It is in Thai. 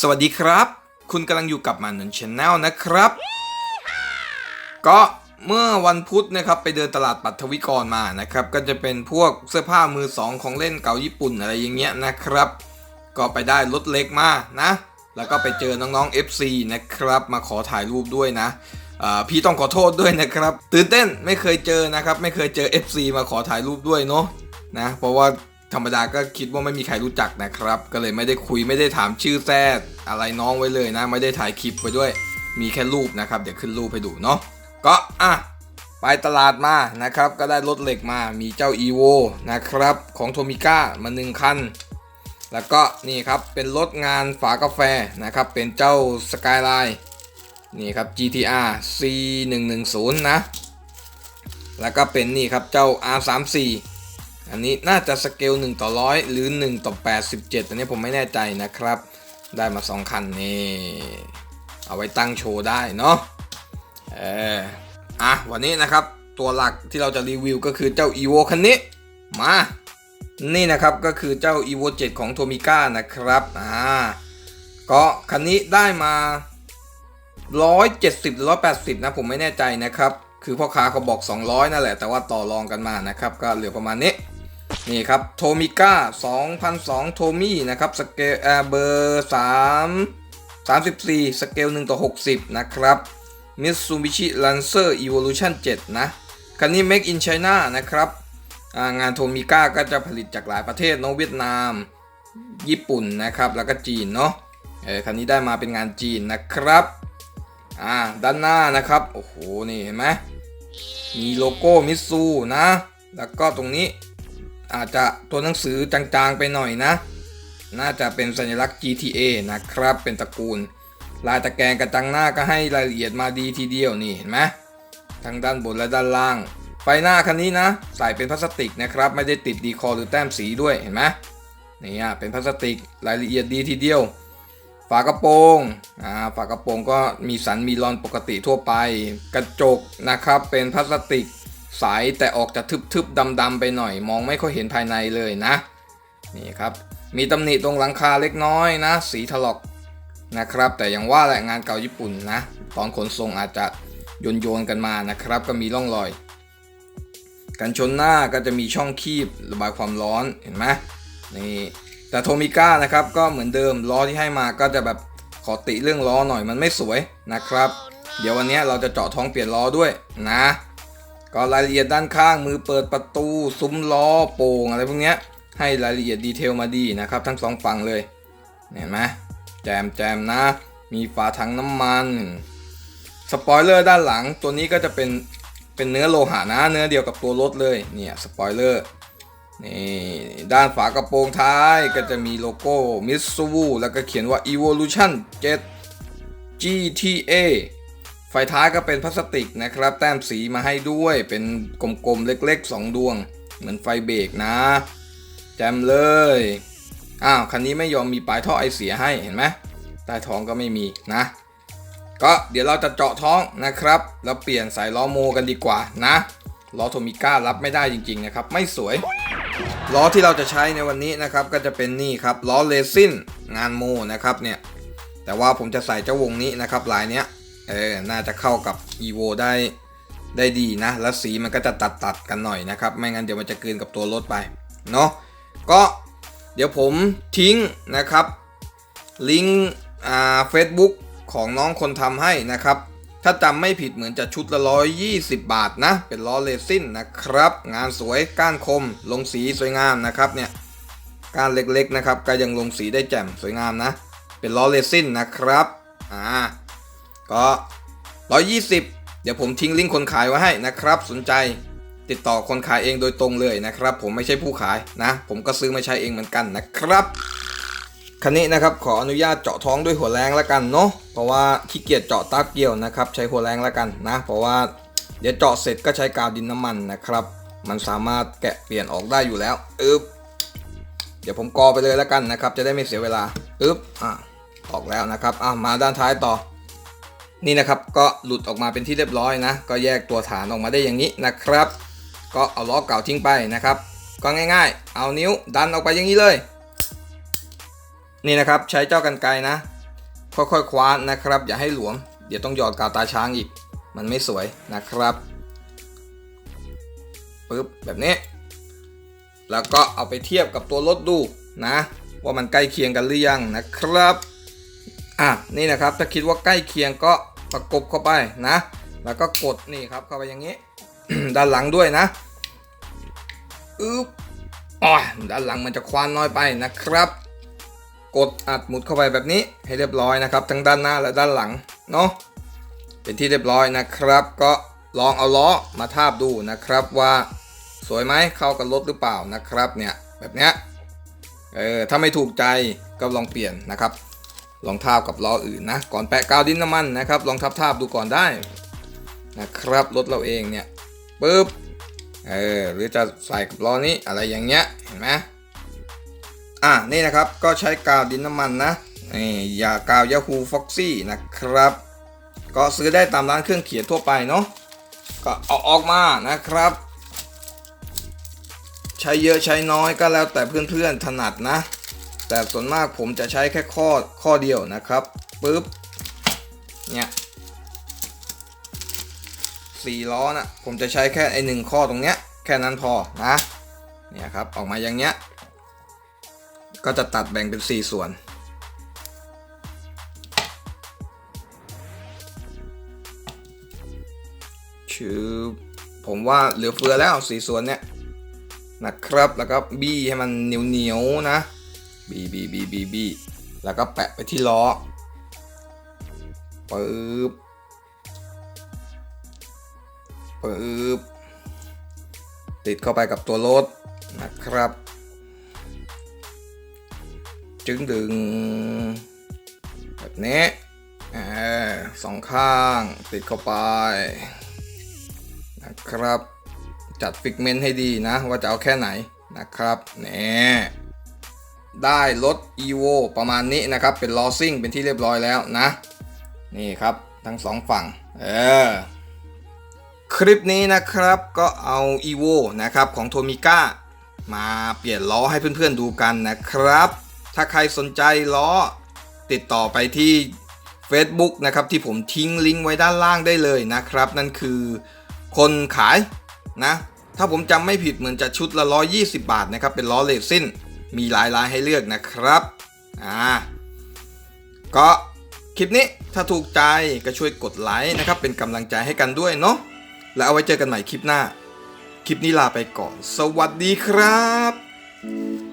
สวัสดีครับ คุณกำลังอยู่กับมันนนชแนลนะครับ ก็เมื่อวันพุธนะครับไปเดินตลาดปัทวิกรมานะครับ ก็จะเป็นพวกเสื้อผ้ามือสองของเล่นเก่าญี่ปุ่นอะไรอย่างเงี้ยนะครับ ก็ไปได้รถเล็กมานะ แล้วก็ไปเจอน้องๆ FC นะครับ มาขอถ่ายรูปด้วยนะพี่ต้องขอโทษด้วยนะครับ ตื่นเต้นไม่เคยเจอนะครับ ไม่เคยเจอ FC มาขอถ่ายรูปด้วยเนาะนะ เพราะว่า ธรรมดาก็คิดว่าไม่มีใครรู้จักนะครับ ก็เลยไม่ได้คุยไม่ได้ถามชื่อแซดอะไรน้องไว้เลยนะ ไม่ได้ถ่ายคลิปไว้ด้วย มีแค่รูปนะครับ เดี๋ยวขึ้นรูปให้ดูเนาะก็อะไปตลาดมานะครับ ก็ได้รถเหล็กมามีเจ้า EVO นะครับ ของโทมิก้ามาหนึ่งคัน แล้วก็นี่ครับเป็นรถงานฝากาแฟนะครับ เป็นเจ้า Skyline นี่ครับ GTR C110 นะ แล้วก็เป็นนี่ครับเจ้า R34 อันนี้น่าจะสเกล1ต่อร้อยหรือ 1 ต่อ 87 อันนี้ผมไม่แน่ใจนะครับ ได้มา 2 คันนี่ เอาไว้ตั้งโชว์ได้เนาะ เอออะ วันนี้นะครับตัวหลักที่เราจะรีวิวก็คือเจ้า evo คันนี้ มา นี่นะครับก็คือเจ้า evo 7 ของ Tomica นะครับ อ่า ก็คันนี้ได้มา 170หรือ180 นะผมไม่แน่ใจนะครับ คือพ่อค้าเขาบอก 200 นั่นแหละ แต่ว่าต่อรองกันมานะครับ ก็เหลือประมาณนี้ นี่ครับโทมิก้า2002 โทมี่นะครับสเกลเบอร์3 34 สเกล 1 ต่อ 60 นะครับ Mitsubishi Lancer Evolution 7 นะ คันนี้ Make in China นะครับ งานโทมิก้าก็จะผลิตจากหลายประเทศเนาะเวียดนาม ญี่ปุ่นนะครับ แล้วก็จีนเนาะคันนี้ได้มาเป็นงานจีนนะครับ อ่า ด้านหน้านะครับ โอ้โห นี่เห็นไหมมีโลโก้มิตซูนะ แล้วก็ตรงนี้ อาจจะตัวหนังสือจางๆไปหน่อยนะ น่าจะเป็นสัญลักษณ์ GTA นะครับ เป็นตระกูล ลายตะแกรงกระจังหน้าก็ให้รายละเอียดมาดีทีเดียวนี่เห็นไหมทั้งด้านบนและด้านล่าง ไฟหน้าคันนี้นะ ใส่เป็นพลาสติกนะครับ ไม่ได้ติดดีคอร์หรือแต้มสีด้วยเห็นไหมนี่อะเป็นพลาสติกรายละเอียดดีทีเดียว ฝากระโปรงอ่าฝากระโปรงก็มีสันมีรอนปกติทั่วไป กระจกนะครับเป็นพลาสติก ใสแต่ออกจะทึบๆดำๆไปหน่อย มองไม่ค่อยเห็นภายในเลยนะ นี่ครับ มีตำหนิตรงหลังคาเล็กน้อยนะ สีถลอกนะครับ แต่อย่างว่าแหละงานเก่าญี่ปุ่นนะ ตอนขนส่งอาจจะโยนโยนๆกันมานะครับ ก็มีร่องรอย กันชนหน้าก็จะมีช่องคีบระบายความร้อนเห็นไหมนี่แต่โทมิก้านะครับก็เหมือนเดิมล้อที่ให้มาก็จะแบบขอติเรื่องล้อหน่อยมันไม่สวยนะครับ เดี๋ยววันนี้เราจะเจาะท้องเปลี่ยนล้อด้วยนะ ก็รายละเอียดด้านข้างมือเปิดประตู ซุ้มล้อโป่งอะไรพวกเนี้ยให้รายละเอียดดีเทลมาดีนะครับ ทั้งสองฝั่งเลยเห็นไหมแจมแจมนะ มีฝาถังน้ำมันสปอยเลอร์ด้านหลังตัวนี้ก็จะเป็นเป็นเนื้อโลหะนะเนื้อเดียวกับตัวรถเลยเนี่ยสปอยเลอร์นี่ด้านฝากระโปรงท้ายก็จะมีโลโก้ Mitsubishi แล้วก็เขียนว่า Evolution 7 GTA ไฟท้ายก็เป็นพลาสติกนะครับ แต้มสีมาให้ด้วยเป็นกลมๆเล็กๆ 2 ดวง เหมือนไฟเบรกนะ แจมเลย อ้าว คันนี้ไม่ยอมมีปลายท่อไอเสียให้เห็นไหมใต้ท้องก็ไม่มีนะ ก็เดี๋ยวเราจะเจาะท้องนะครับ แล้วเปลี่ยนสายล้อโมกันดีกว่านะล้อโทมิก้ารับไม่ได้จริงๆนะครับ ไม่สวยล้อที่เราจะใช้ในวันนี้นะครับก็จะเป็นนี่ครับล้อเลซินงานโมนะครับเนี่ยแต่ว่าผมจะใส่เจ้าวงนี้นะครับลายเนี้ย เออ น่าจะเข้ากับ evo ได้ได้ดีนะ แล้วสีมันก็จะตัดตัดกันหน่อยนะครับ ไม่งั้นเดี๋ยวมันจะกลืนกับตัวรถไป เนาะ ก็เดี๋ยวผมทิ้งนะครับ ลิงก์อ่าเฟซบุ๊กของน้องคนทำให้นะครับ ถ้าจำไม่ผิดเหมือนจะชุดละ 120 บาทนะ เป็นล้อเลซินนะครับ งานสวยก้านคม ลงสีสวยงามนะครับเนี่ย ก้านเล็กๆนะครับ ก็ยังลงสีได้แจ่มสวยงามนะ เป็นล้อเลซินนะครับ อ่า ก็ 120 เดี๋ยวผมทิ้งลิงก์คนขายไว้ให้นะครับ สนใจติดต่อคนขายเองโดยตรงเลยนะครับ ผมไม่ใช่ผู้ขายนะ ผมก็ซื้อมาใช้เองเหมือนกันนะครับคันนี้นะครับขออนุญาตเจาะท้องด้วยหัวแรงแล้วกันเนาะเพราะว่าขี้เกียจเจาะตาเกี่ยวนะครับ ใช้หัวแรงแล้วกันนะ เพราะว่าเดี๋ยวเจาะเสร็จก็ใช้กาวดินน้ำมันนะครับ มันสามารถแกะเปลี่ยนออกได้อยู่แล้วอึ๊บเดี๋ยวผมกอไปเลยแล้วกันนะครับ จะได้ไม่เสียเวลาอึ๊บอะออกแล้วนะครับอะมาด้านท้ายต่อ นี่นะครับก็หลุดออกมาเป็นที่เรียบร้อยนะ ก็แยกตัวฐานออกมาได้อย่างนี้นะครับ ก็เอาล้อเก่าทิ้งไปนะครับ ก็ง่าย ๆ เอานิ้วดันออกไปอย่างนี้เลย นี่นะครับใช้เจ้ากันไกนะ ค่อยๆคว้านนะครับ อย่าให้หลวม เดี๋ยวต้องหยอดกาวตาช้างอีก มันไม่สวยนะครับปึ๊บแบบนี้ แล้วก็เอาไปเทียบกับตัวรถดูนะ ว่ามันใกล้เคียงกันหรือยังนะครับอะนี่นะครับถ้าคิดว่าใกล้เคียงก็ ประกบเข้าไปนะ แล้วก็กดนี่ครับเข้าไปอย่างนี้ ด้านหลังด้วยนะอึ๊บอ๋อด้านหลังมันจะควานน้อยไปนะครับ กดอัดหมุดเข้าไปแบบนี้ให้เรียบร้อยนะครับ ทั้งด้านหน้าและด้านหลังเนาะเป็นที่เรียบร้อยนะครับ ก็ลองเอาล้อมาทาบดูนะครับว่าสวยไหมเข้ากับรถหรือเปล่านะครับเนี่ยแบบเนี้ยเออถ้าไม่ถูกใจก็ลองเปลี่ยนนะครับ ลองทาบกับล้ออื่นนะ ก่อนแปะกาวดินน้ำมันนะครับ ลองทับทาบดูก่อนได้นะครับ รถเราเองเนี่ยปึ๊บ เออ หรือจะใส่กับล้อนี้อะไรอย่างเงี้ย เห็นไหมอะ นี่นะครับ ก็ใช้กาวดินน้ำมันนะนี่ยากาวยาฮูฟ็อกซี่นะครับ ก็ซื้อได้ตามร้านเครื่องเขียนทั่วไปเนาะ ก็เอาออกมานะครับ ใช้เยอะใช้น้อยก็แล้วแต่เพื่อนๆถนัดนะ แต่ส่วนมากผมจะใช้แค่ข้อข้อเดียวนะครับปึ๊บเนี่ยสี่ล้อนะผมจะใช้แค่ไอหนึ่งข้อตรงเนี้ยแค่นั้นพอนะเนี่ยครับออกมาอย่างเงี้ยก็จะตัดแบ่งเป็น 4 ส่วน ชื่อผมว่าเหลือเฟือแล้วสี่ส่วนเนี้ยนะครับแล้วก็บี้ให้มันเหนียวเหนียวๆนะ บีบีบีบีบีแล้วก็แปะไปที่ล้อปึ๊บปึ๊บติดเข้าไปกับตัวรถนะครับ จึงดึง แบบนี้อสองข้างติดเข้าไปนะครับ จัดฟิกเมนต์ให้ดีนะ ว่าจะเอาแค่ไหนนะครับนี่ ได้รถ EVO ประมาณนี้นะครับ เป็นล้อซิ่งเป็นที่เรียบร้อยแล้วนะ นี่ครับทั้งสองฝั่ง เออ คลิปนี้นะครับก็เอา EVO นะครับของโทมิก้ามาเปลี่ยนล้อให้เพื่อนๆดูกันนะครับ ถ้าใครสนใจล้อติดต่อไปที่ Facebook นะครับที่ผมทิ้งลิงก์ไว้ด้านล่างได้เลยนะครับ นั่นคือคนขายนะ ถ้าผมจำไม่ผิดเหมือนจะชุดละ 120 บาทนะครับ เป็นล้อเลซิน มีหลายลายให้เลือกนะครับอ่าก็คลิปนี้ถ้าถูกใจก็ช่วยกดไลค์นะครับ เป็นกำลังใจให้กันด้วยเนาะแล้วเอาไว้เจอกันใหม่คลิปหน้า คลิปนี้ลาไปก่อน สวัสดีครับ